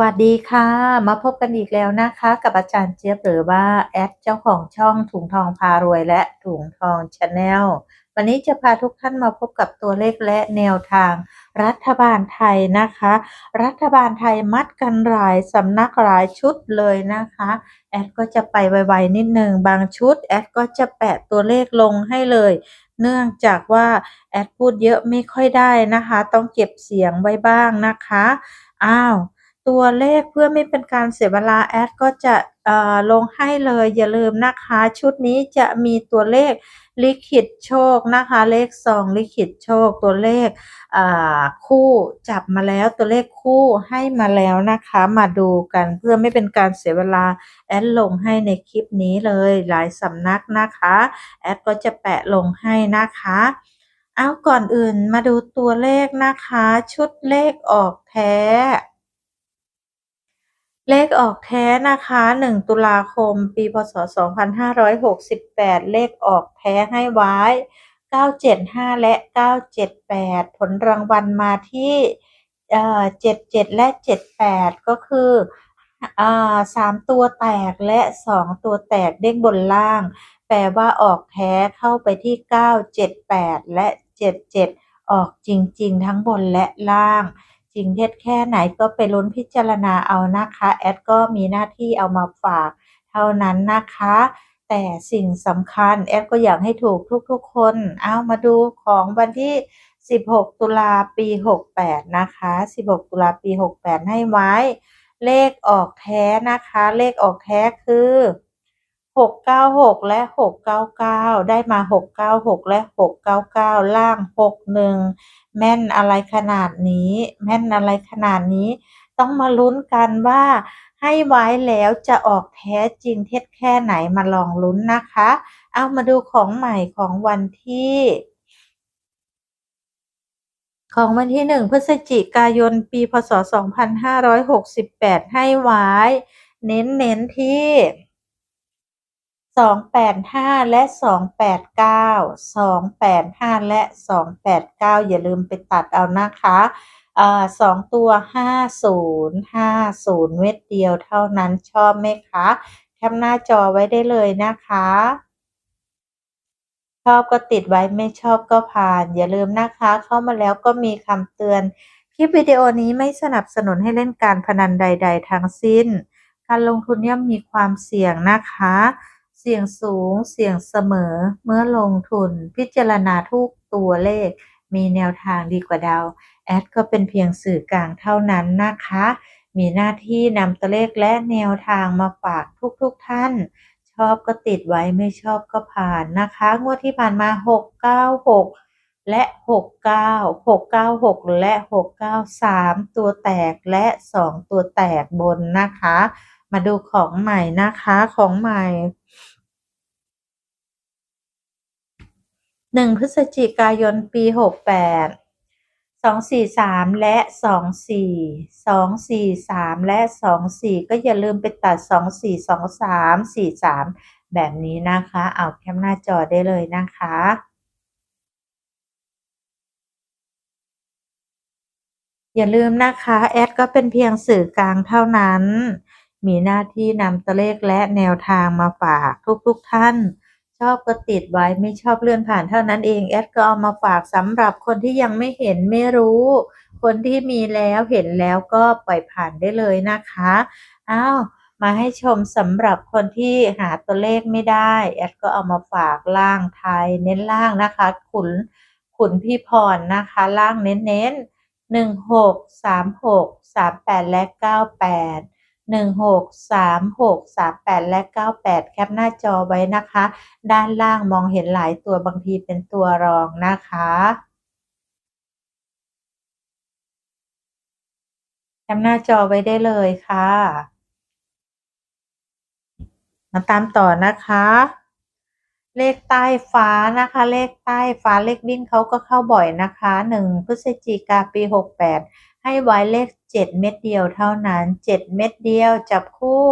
วัสดีค่ะ มาพบกันอีกแล้วนะคะ กับอาจารย์เจี๊ยบหรือว่าแอดเจ้าของช่องถุงทองพารวยและถุงทองชาแนลวันนี้จะพาทุกท่านมาพบกับตัวเลขและแนวทาง รัฐบาลไทยนะคะ รัฐบาลไทยมัดกันหลายสำนักหลายชุดเลยนะคะ แอดก็จะไปไวๆนิดหนึ่งบางชุด แอดก็จะแปะตัวเลขลงให้เลย เนื่องจากว่าแอดพูดเยอะไม่ค่อยได้นะคะ ต้องเก็บเสียงไว้บ้างนะคะ อ้าว ตัวเลขเพื่อไม่เป็นการเสียเวลาแอดก็จะลงให้เลยอย่าลืมนะคะ ชุดนี้จะมีตัวเลขลิขิตโชคนะคะ เลขสองลิขิตโชค ตัวเลขคู่จับมาแล้วตัวเลขคู่ให้มาแล้วนะคะ มาดูกันเพื่อไม่เป็นการเสียเวลาแอดลงให้ในคลิปนี้เลยหลายสำนักนะคะ แอดก็จะแปะลงให้นะคะเอาก่อนอื่นมาดูตัวเลขนะคะ ชุดเลขออกแท้ เลขออกแท้นะคะ 1 ตุลาคม ปี พศ 2568 เลขออกแท้ให้ไว้ 975 และ 978 ผลรางวัลมาที่77และ78ก็คือสามตัวแตกและ2ตัวแตกเด้งบนล่าง แปลว่าออกแท้เข้าไปที่978และ77ออกจริง ๆ ทั้งบนและล่าง จริงเท็จแค่ไหนก็ไปลุ้นพิจารณาเอานะคะ แอดก็มีหน้าที่เอามาฝากเท่านั้นนะคะ แต่สิ่งสำคัญแอดก็อยากให้ถูกทุกๆ คน เอามาดูของวันที่ 16 ตุลาปี 68 นะคะ 16 ตุลาปี 68 ให้ไว้ เลขออกแท้นะคะ เลขออกแท้คือ 696และ699ได้มา696และ699ล่าง61แม่นอะไรขนาดนี้ แม่นอะไรขนาดนี้ ต้องมาลุ้นกันว่าให้ไว้แล้วจะออกแท้จริงเท็จแค่ไหนมาลองลุ้นนะคะ เอามาดูของใหม่ของวันที่ ของวันที่1พฤศจิกายนปีพศ2568ให้ไว้ เน้นเน้นที่ สองแปดห้าและสองแปดเก้าสองแปดห้าและสองแปดเก้าอย่าลืมไปตัดเอานะคะสองตัวห้าศูนย์ห้าศูนย์เม็ดเดียวเท่านั้นชอบไหมคะแคปหน้าจอไว้ได้เลยนะคะ ชอบก็ติดไว้ไม่ชอบก็ผ่าน อย่าลืมนะคะ เข้ามาแล้วก็มีคำเตือน คลิปวิดีโอนี้ไม่สนับสนุนให้เล่นการพนันใด ๆ ทั้งสิ้น การลงทุนย่อมมีความเสี่ยงนะคะ เสี่ยงสูง เสี่ยงเสมอ เมื่อลงทุน พิจารณาทุกตัวเลข มีแนวทางดีกว่าดาวแอดก็เป็นเพียงสื่อกลางเท่านั้นนะคะ มีหน้าที่นำตัวเลขและแนวทางมาฝากทุกๆทท่าน ชอบก็ติดไว้ไม่ชอบก็ผ่านนะคะ งวดที่ผ่านมา 696 และ 69 696 และ 693 ตัวแตกและ 2 ตัวแตกบนนะคะ มาดูของใหม่นะคะ ของใหม่ หนึ่งพฤศจิกายนปีหกแปดสองสี่สามและสองสี่สองสี่สามและสองสี่ก็อย่าลืมไปตัดสองสี่สองสามสี่สามแบบนี้นะคะ เอาแคปหน้าจอได้เลยนะคะอย่าลืมนะคะ แอดก็เป็นเพียงสื่อกลางเท่านั้น มีหน้าที่นำตัวเลขและแนวทางมาฝากทุกๆทท่าน อบก็ติดไว้ไม่ชอบเลื่อนผ่านเท่านั้นเองแอดก็เอามาฝากสำหรับคนที่ยังไม่เห็นไม่รู้ คนที่มีแล้วเห็นแล้วก็ปล่อยผ่านได้เลยนะคะอ้าวมาให้ชมสำหรับคนที่หาตัวเลขไม่ได้แอดก็เอามาฝากล่างไทยเน้นล่างนะคะ ขุนขุนพี่พรนะคะ ล่างเน้นเน้นหนึ่งหกสามหกสามแปดและเก้าแปด หนึ่งหกสามหกสามแปดและเก้าแปดแคปหน้าจอไว้นะคะ ด้านล่างมองเห็นหลายตัวบางทีเป็นตัวรองนะคะแคปหน้าจอไว้ได้เลยค่ะ มาตามต่อนะคะ เลขใต้ฟ้านะคะ เลขใต้ฟ้าเลขบิ้นเขาก็เข้าบ่อยนะคะหนึ่งพฤศจิกาปีหกแปด ให้ไว้เลข 7 เม็ดเดียวเท่านั้น 7 เม็ดเดียวจับคู่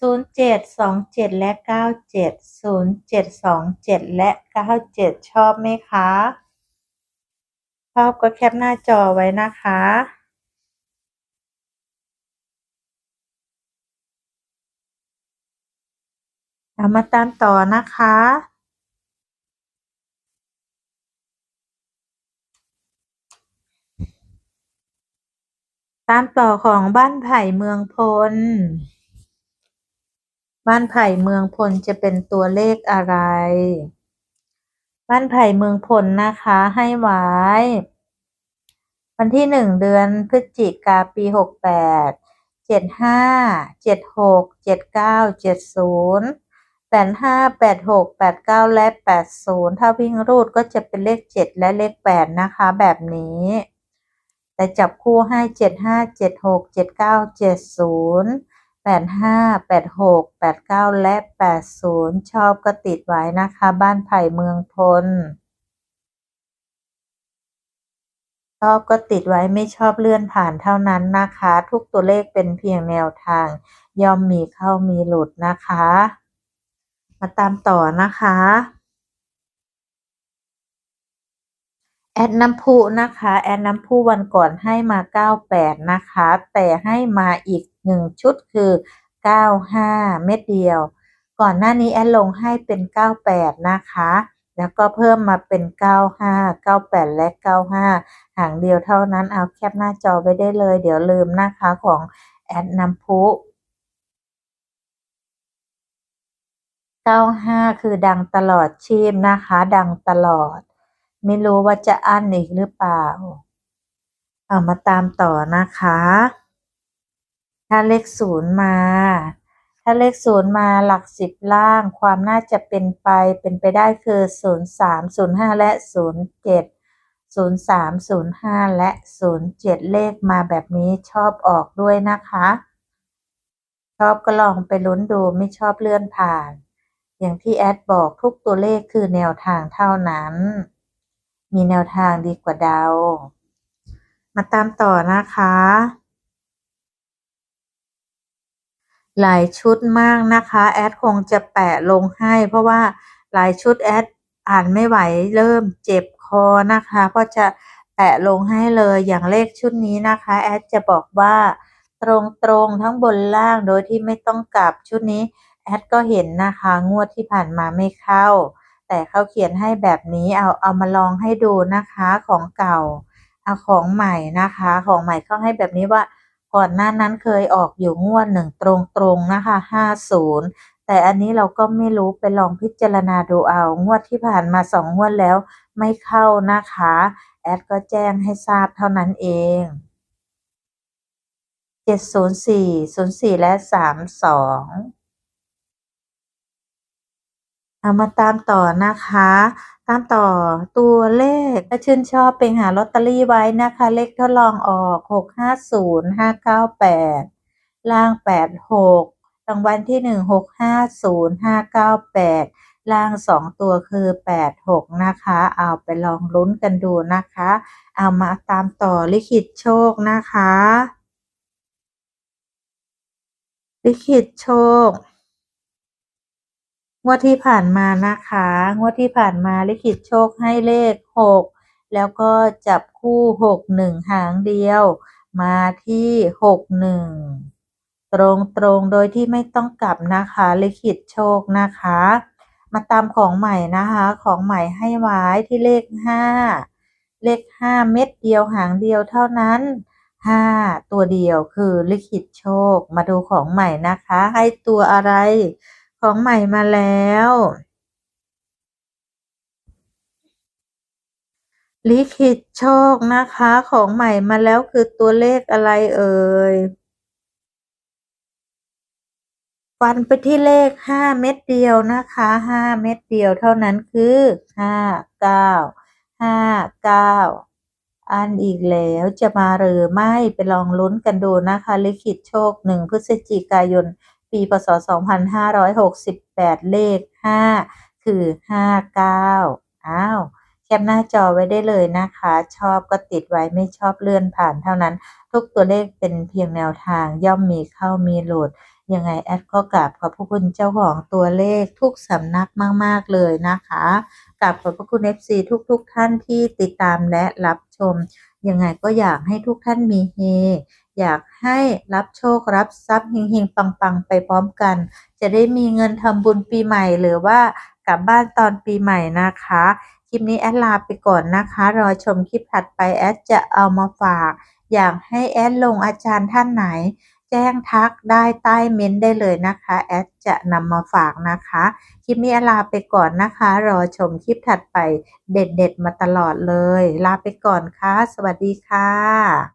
0 7 2 7 และ 9 7 0 7 2 7 และ 9 7 ชอบไหมคะ ชอบก็แคปหน้าจอไว้นะคะเรามาตามต่อนะคะ ตามต่อของบ้านไผ่เมืองพล บ้านไผ่เมืองพลจะเป็นตัวเลขอะไร บ้านไผ่เมืองพลนะคะให้ไว้ วันที่หนึ่งเดือนพฤศจิกาปีหกแปดเจ็ดห้าเจ็ดหกเจ็ดเก้าเจ็ดศูนย์แปดห้าแปดหกแปดเก้าและแปดศูนย์ถ้าวิ่งรูดก็จะเป็นเลขเจ็ดและเลขแปดนะคะแบบนี้ แต่จับคู่ให้เจ็ดห้าเจ็ดหกเจ็ดเก้าเจ็ดศูนย์แปดห้าแปดหกแปดเก้าและแปดศูนย์ชอบก็ติดไว้นะคะ บ้านไผ่เมืองพลชอบก็ติดไว้ไม่ชอบเลื่อนผ่านเท่านั้นนะคะ ทุกตัวเลขเป็นเพียงแนวทาง ย่อมมีเข้ามีหลุดนะคะ มาตามต่อนะคะ แอดน้ำพุนะคะ แอดน้ำพุวันก่อนให้มา 98 นะคะ แต่ให้มาอีกหนึ่งชุดคือ 95 เม็ดเดียว ก่อนหน้านี้แอดลงให้เป็น 98 นะคะ แล้วก็เพิ่มมาเป็น 95 98 และ 95 หางเดียวเท่านั้นเอาแคปหน้าจอไว้ได้เลย เดี๋ยวลืมนะคะของแอดน้ำพุ95 คือดังตลอดชีพนะคะ ดังตลอด ไม่รู้ว่าจะอั้นอีกหรือเปล่าเอามาตามต่อนะคะ ถ้าเลขศูนย์มา ถ้าเลขศูนย์มาหลักสิบล่าง ความน่าจะเป็นไปเป็นไปได้คือศูนย์สามศูนย์ห้าและศูนย์เจ็ดศูนย์สามศูนย์ห้าและศูนย์เจ็ดเลขมาแบบนี้ชอบออกด้วยนะคะ ชอบก็ลองไปลุ้นดูไม่ชอบเลื่อนผ่าน อย่างที่แอดบอกทุกตัวเลขคือแนวทางเท่านั้น มีแนวทางดีกว่าเดา มาตามต่อนะคะ หลายชุดมากนะคะ แอดคงจะแปะลงให้ เพราะว่าหลายชุดแอดอ่านไม่ไหวเริ่มเจ็บคอนะคะเพราะจะแปะลงให้เลยอย่างเลขชุดนี้นะคะ แอดจะบอกว่าตรงๆทั้งบนล่างโดยที่ไม่ต้องกลับชุดนี้ แอดก็เห็นนะคะ งวดที่ผ่านมาไม่เข้า แต่เขาเขียนให้แบบนี้เอาเอามาลองให้ดูนะคะของเก่าเอาของใหม่นะคะ ของใหม่เขาให้แบบนี้ว่าก่อนหน้านั้นเคยออกอยู่งวดหนึ่งตรงๆนะคะห้าศูนย์แต่อันนี้เราก็ไม่รู้ไปลองพิจารณาดูเอางวดที่ผ่านมาสองงวดแล้วไม่เข้านะคะ แอดก็แจ้งให้ทราบเท่านั้นเองเจ็ดศูนย์สี่ศูนย์สี่และสามสอง เอามาตามต่อนะคะ ตามต่อตัวเลขถ้าชื่นชอบไปหาลอตเตอรี่ไว้นะคะ เลขทดลองออกหกห้าศูนย์ห้าเก้าแปดล่างแปดหกรางวัลที่หนึ่งหกห้าศูนย์ห้าเก้าแปดล่างสองตัวคือแปดหกนะคะ เอาไปลองลุ้นกันดูนะคะ เอามาตามต่อลิขิตโชคนะคะ ลิขิตโชค งวดที่ผ่านมานะคะ งวดที่ผ่านมาลิขิตโชคให้เลขหกแล้วก็จับคู่หกหนึ่งหางเดียว มาที่หกหนึ่งตรงตรงโดยที่ไม่ต้องกลับนะคะลิขิตโชคนะคะ มาตามของใหม่นะคะ ของใหม่ให้ไว้ที่เลขห้าเลขห้าเม็ดเดียวหางเดียวเท่านั้นห้าตัวเดียวคือลิขิตโชค มาดูของใหม่นะคะ ให้ตัวอะไร ของใหม่มาแล้ว ลิขิตโชคนะคะ ของใหม่มาแล้วคือตัวเลขอะไรเอ่ย ฟันไปที่เลขห้าเม็ดเดียวนะคะห้าเม็ดเดียวเท่านั้นคือห้าเก้าห้าเก้าอันอีกแล้วจะมาหรือไม่ไปลองลุ้นกันดูนะคะ ลิขิตโชคหนึ่งพฤศจิกายน ปีพศ 2568 เลข 5 คือ 59 อ้าว แคปหน้าจอไว้ได้เลยนะคะ ชอบก็ติดไว้ไม่ชอบเลื่อนผ่านเท่านั้น ทุกตัวเลขเป็นเพียงแนวทางย่อมมีเข้ามีหลุดยังไงแอดก็กราบขอบพระคุณเจ้าของตัวเลขทุกสำนักมาก ๆ เลยนะคะกราบขอบพระคุณ FC ทุกๆท่านที่ติดตามและรับชม ยังไงก็อยากให้ทุกท่านมีเฮ อยากให้รับโชครับทรัพย์เฮงๆปังๆ ไปพร้อมกัน จะได้มีเงินทำบุญปีใหม่หรือว่ากลับบ้านตอนปีใหม่นะคะ คลิปนี้แอดลาไปก่อนนะคะ รอชมคลิปถัดไปแอดจะเอามาฝาก อยากให้แอดลงอาจารย์ท่านไหน แจ้งทักได้ใต้เม้นต์ได้เลยนะคะ แอดจะนำมาฝากนะคะ คลิปนี้แอดลาไปก่อนนะคะ รอชมคลิปถัดไปเด็ดๆมาตลอดเลย ลาไปก่อนค่ะ สวัสดีค่ะ